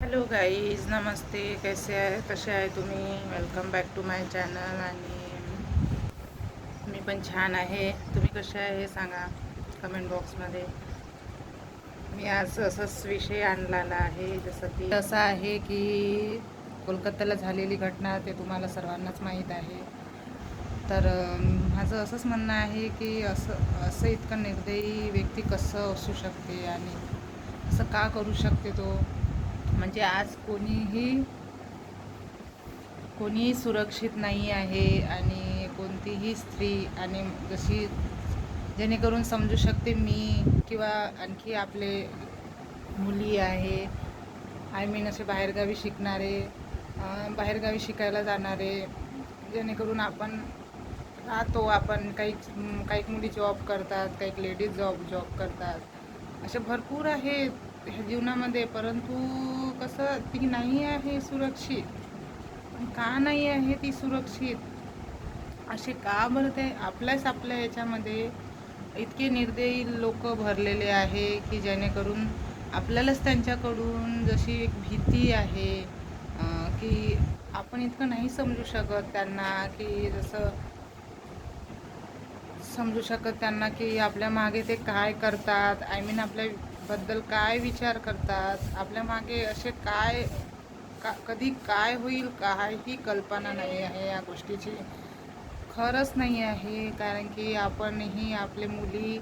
Hello guys नमस्ते कसे आहे कसे आहे तुम्ही? Welcome back to my channel आणि मी पण छान आहे. तुम्ही कसे आहे हे सांगा कमेंट बॉक्समध्ये मी आज असंच विषय आणलेला आहे जसं की असं आहे की कोलकात्याला झालेली घटना ते तुम्हाला सर्वांनाच माहीत आहे. तर माझं असंच म्हणणं आहे की असं असं इतकं निर्दयी व्यक्ती कसं असू शकते आणि असं का करू शकते तो? म्हणजे आज कोणीही कोणीही सुरक्षित नाही आहे आणि कोणतीही स्त्री आणि जशी जेणेकरून समजू शकते मी किंवा आणखी आपले मुली आहे आय मीन असे बाहेरगावी शिकणारे बाहेरगावी शिकायला जाणारे जेणेकरून आपण राहतो आपण काही काही मुली जॉब करतात काही लेडीज जॉब जॉब करतात. असे भरपूर आहेत. जीवनामध्ये परंतु कसं ती नाही आहे सुरक्षित. पण का नाही आहे ती सुरक्षित? असे का भरते आपल्याच आपल्या याच्यामध्ये इतके निर्दयी लोक भरलेले आहे की जेणेकरून आपल्यालाच त्यांच्याकडून जशी एक भीती आहे की आपण इतकं नाही समजू शकत त्यांना की जसं समजू शकत त्यांना की आपल्या मागे ते काय करतात. आय मीन आपल्या बद्दल काय विचार करतात? आपल्या मागे असे काय का कधी काय होईल काहीही कल्पना नाही आहे या गोष्टीची. खरंच नाही आहे कारण की आपणही आपले मुली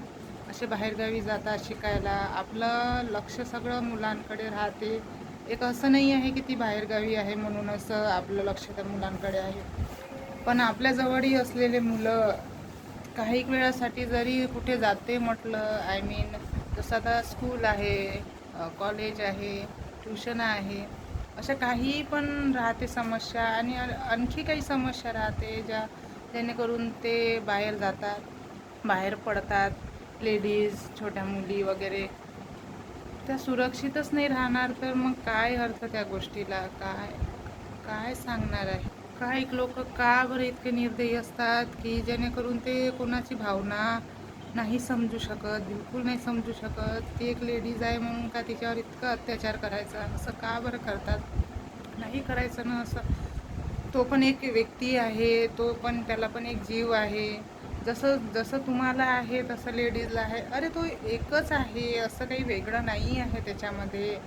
असे बाहेरगावी जातात शिकायला. आपलं लक्ष सगळं मुलांकडे राहते. एक असं नाही आहे की ती बाहेरगावी आहे म्हणून असं आपलं लक्ष त्या मुलांकडे आहे. पण आपल्याजवळही असलेले मुलं काही वेळासाठी जरी कुठे जाते म्हटलं आय मीन जसं आता स्कूल आहे कॉलेज आहे ट्युशन आहे अशा काही पण राहते समस्या आणि आणखी काही समस्या राहते ज्या जेणेकरून ते बाहेर जातात बाहेर पडतात लेडीज छोट्या मुली वगैरे. त्या सुरक्षितच नाही राहणार तर मग काय अर्थ त्या गोष्टीला? काय काय सांगणार आहे? काही लोक का बरं इतके निर्दयी असतात की जेणेकरून ते कोणाची भावना नाही समजू शकत बिलकुल नाही समजू शकत. ती एक लेडीज आहे म्हणून का तिच्यावर इतका अत्याचार करायचा? असं का बरं करतात? नाही करायचं ना असं. तो पण एक व्यक्ती आहे तो पण त्याला पण एक जीव आहे. जसं जसं तुम्हाला आहे तसं लेडीजला आहे. अरे तो एकच आहे असं काही वेगळं नाही आहे त्याच्यामध्ये.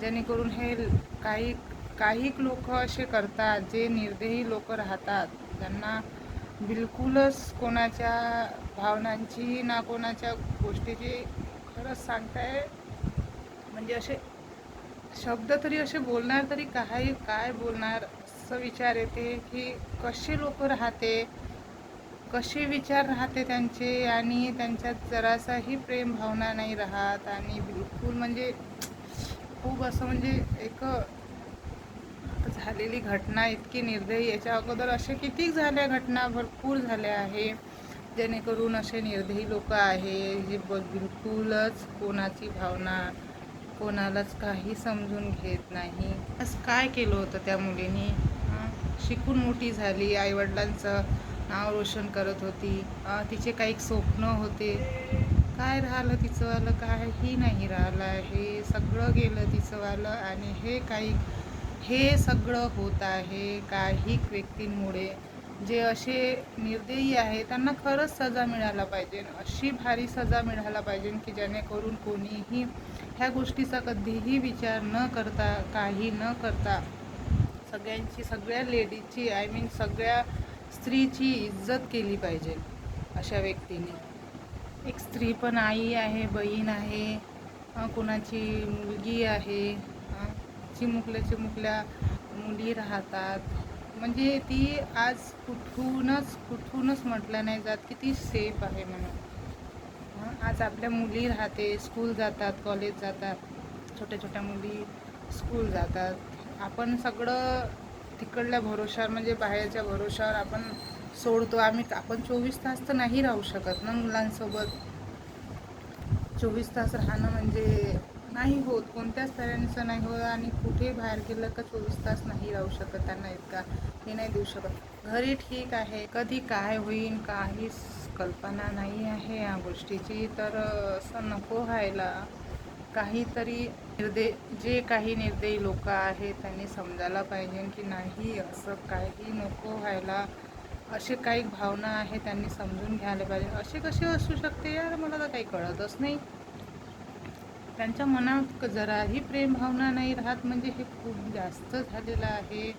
जेणेकरून हे काही काही लोक असे करतात जे निर्दयी लोक राहतात. त्यांना बिलकुलच कोणाच्या भावनांची ना कोणाच्या गोष्टीची खरंच सांगताय. म्हणजे असे शब्द तरी असे बोलणार तरी काय काय बोलणार असं विचार येते की कसे लोक राहते कसे विचार राहते त्यांचे आणि त्यांच्यात जरासाही प्रेम भावना नाही राहत आणि बिलकुल म्हणजे खूप असं म्हणजे एक झालेली घटना इतकी निर्दयी याच्या अगोदर असे किती झाल्या घटना भरपूर झाल्या आहे. जेणेकरून असे निर्दयी लोक आहे जे ब बिलकुलच कोणाची भावना कोणालाच काही समजून घेत नाही. असं काय केलं होतं त्या मुलीने? शिकून मोठी झाली आईवडिलांचं नाव रोशन करत होती. तिचे काही स्वप्न होते. काय राहिलं तिचंवालं काही नाही राहिलं. हे सगळं गेलं तिचंवालं आणि हे काही हे सगळं होत आहे काही व्यक्तींमुळे. जे असे निर्दयी आहे त्यांना खरंच सजा मिळायला पाहिजे. अशी भारी सजा मिळायला पाहिजे की जेणेकरून कोणीही ह्या गोष्टीचा कधीही विचार न करता काही न करता सगळ्यांची सगळ्या लेडीजची आय मीन सगळ्या स्त्रीची इज्जत केली पाहिजे अशा व्यक्तीने. एक स्त्री पण आई आहे बहीण आहे कोणाची मुलगी आहे चिमुकल्या चिमुकल्या मुली राहतात. म्हणजे ती आज कुठूनच कुठूनच म्हटलं नाही जात की ती सेफ आहे म्हणून. आज आपल्या मुली राहते स्कूल जातात कॉलेज जातात. छोट्या छोट्या मुली स्कूल जातात. आपण सगळं तिकडल्या भरोशावर म्हणजे बाहेरच्या भरोशावर आपण सोडतो. आम्ही आपण चोवीस तास तर नाही राहू शकत ना मुलांसोबत. चोवीस तास राहणं म्हणजे नाही होत. कोणत्याच तऱ्हेचं नाही होत आणि कुठे बाहेर गेलं का चोवीस तास नाही राहू शकत त्यांना इतका हे नाही देऊ शकत. घरी ठीक आहे. कधी काय होईल काहीच कल्पना नाही आहे या गोष्टीची. तर असं नको व्हायला. काहीतरी निर्दे जे काही निर्दयी लोक आहेत त्यांनी समजायला पाहिजे की नाही असं काही नको व्हायला. असे काही भावना आहे त्यांनी समजून घ्यायला पाहिजे. असे कसे असू शकते यार? मला तर काही कळतच नाही. त्यांच्या मनात जराही प्रेमभावना नाही राहत. म्हणजे हे खूप जास्त झालेलं आहे.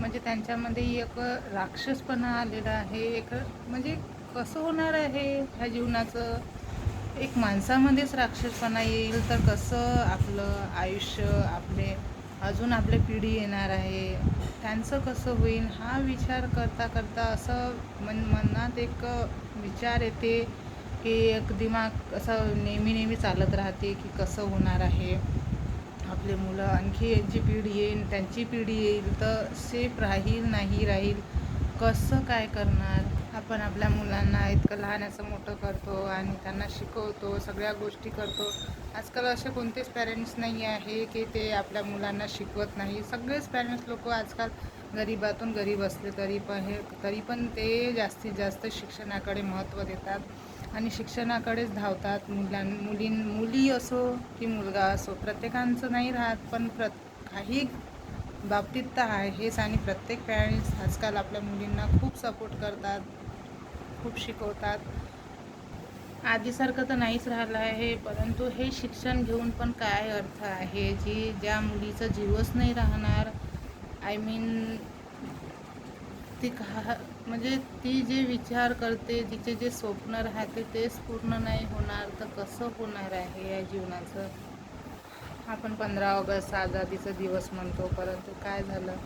म्हणजे त्यांच्यामध्ये एक राक्षसपणा आलेला आहे. एक म्हणजे कसं होणार आहे ह्या जीवनाचं? एक माणसामध्येच राक्षसपणा येईल तर कसं आपलं आयुष्य आपले अजून आपले पिढी येणार आहे? त्यांचं कसं होईल? हा विचार करता करता असं मन मनात एक विचार येते. की एक दिमाग असं नेहमी नेहमी चालत राहते की कसं होणार आहे आपले मुलं. आणखी यांची पिढी येईल त्यांची पिढी येईल तर सेफ राहील नाही राहील कसं काय करणार? आपण आपल्या मुलांना इतकं लहानाचं मोठं करतो आणि त्यांना शिकवतो सगळ्या गोष्टी करतो. आजकाल असे कोणतेच पॅरेंट्स नाही आहे की ते आपल्या मुलांना शिकवत नाही. सगळेच पॅरेंट्स लोक आजकाल गरिबातून गरीब असले तरी पण हे तरी पण ते जास्तीत जास्त शिक्षणाकडे महत्त्व देतात. आणि शिक्षणाकडेच धावतात. मुलां मुलीं मुली असो की मुलगा असो प्रत्येकांचं नाही राहत पण प्र काही बाबतीत तर आहेच आणि प्रत्येक पॅरेंट्स आजकाल आपल्या मुलींना खूप सपोर्ट करतात खूप शिकवतात. आधीसारखं तर नाहीच राहिलं आहे परंतु हे शिक्षण घेऊन पण काय अर्थ आहे? जी ज्या मुलीचा जीवच नाही राहणार आय मीन ती का म्हणजे ती जे विचार करते तिचे जे स्वप्न राहते तेच पूर्ण नाही होणार. तर कसं होणार आहे या जीवनाचं? आपण पंधरा ऑगस्ट आझादीचा दिवस म्हणतो परंतु काय झालं?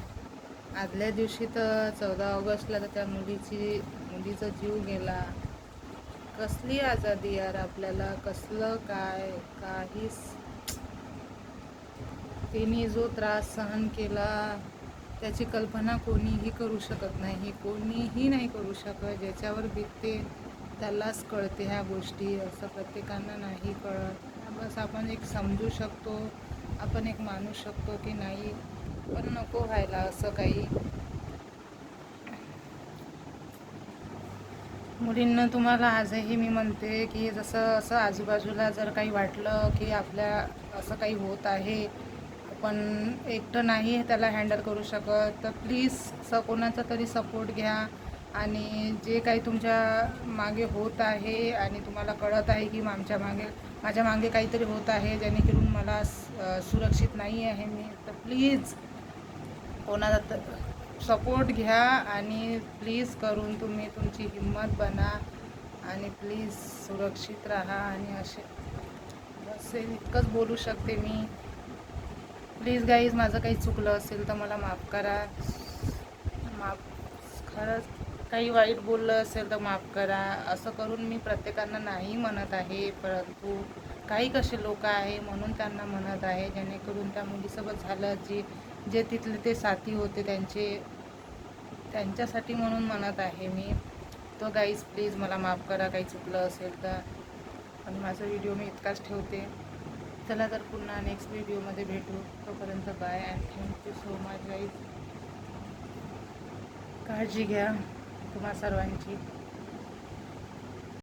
आदल्या दिवशी तर चौदा ऑगस्टला तर त्या मुलीची मुलीचा जीव गेला. कसली आझादी यार आपल्याला? कसलं काय? काहीच. तिने जो त्रास सहन केला त्याची कल्पना कोणीही करू शकत नाही. कोणीही नाही करू शकत ज्याच्यावर बिकते त्यालाच कळते ह्या गोष्टी असं प्रत्येकांना नाही कळत. बस आपण एक समजू शकतो आपण एक मानू शकतो की नाही पण नको व्हायला असं काही. मुलींना तुम्हाला आजही मी म्हणते की जसं असं आजूबाजूला जर काही वाटलं की आपल्या असं काही होत आहे आपण एकटं नाही त्याला हँडल करू शकत. तर प्लीज स कोणाचा तरी सपोर्ट घ्या. आणि जे काही तुमच्या मागे होत आहे आणि तुम्हाला कळत आहे की आमच्या मागे माझ्या मागे काहीतरी होत आहे जेणेकरून मला सुरक्षित नाही आहे मी तर प्लीज कोणाला तर सपोर्ट घ्या आणि प्लीज करून तुम्ही तुमची हिंमत बना आणि प्लीज सुरक्षित राहा आणि असे बस इतकंच बोलू शकते मी. प्लीज गाईज माझं काही चुकलं असेल तर मला माफ करा. माफ खरंच काही वाईट बोललं असेल तर माफ करा. असं करून मी प्रत्येकांना नाही म्हणत आहे परंतु काही कसे लोक आहे म्हणून त्यांना म्हणत आहे जेणेकरून त्या मुलीसोबत झालं जे जे तिथले ते साथी होते त्यांचे त्यांच्यासाठी म्हणून म्हणत आहे मी. तो गाईज प्लीज मला माफ करा काही चुकलं असेल तर. आणि माझा व्हिडिओ मी इतकाच ठेवते. चला तर पुन्हा नेक्स्ट व्हिडिओमध्ये भेटू. तोपर्यंत bye and thank you so much guys काळजी घ्या. तुम्हा सर्वांची.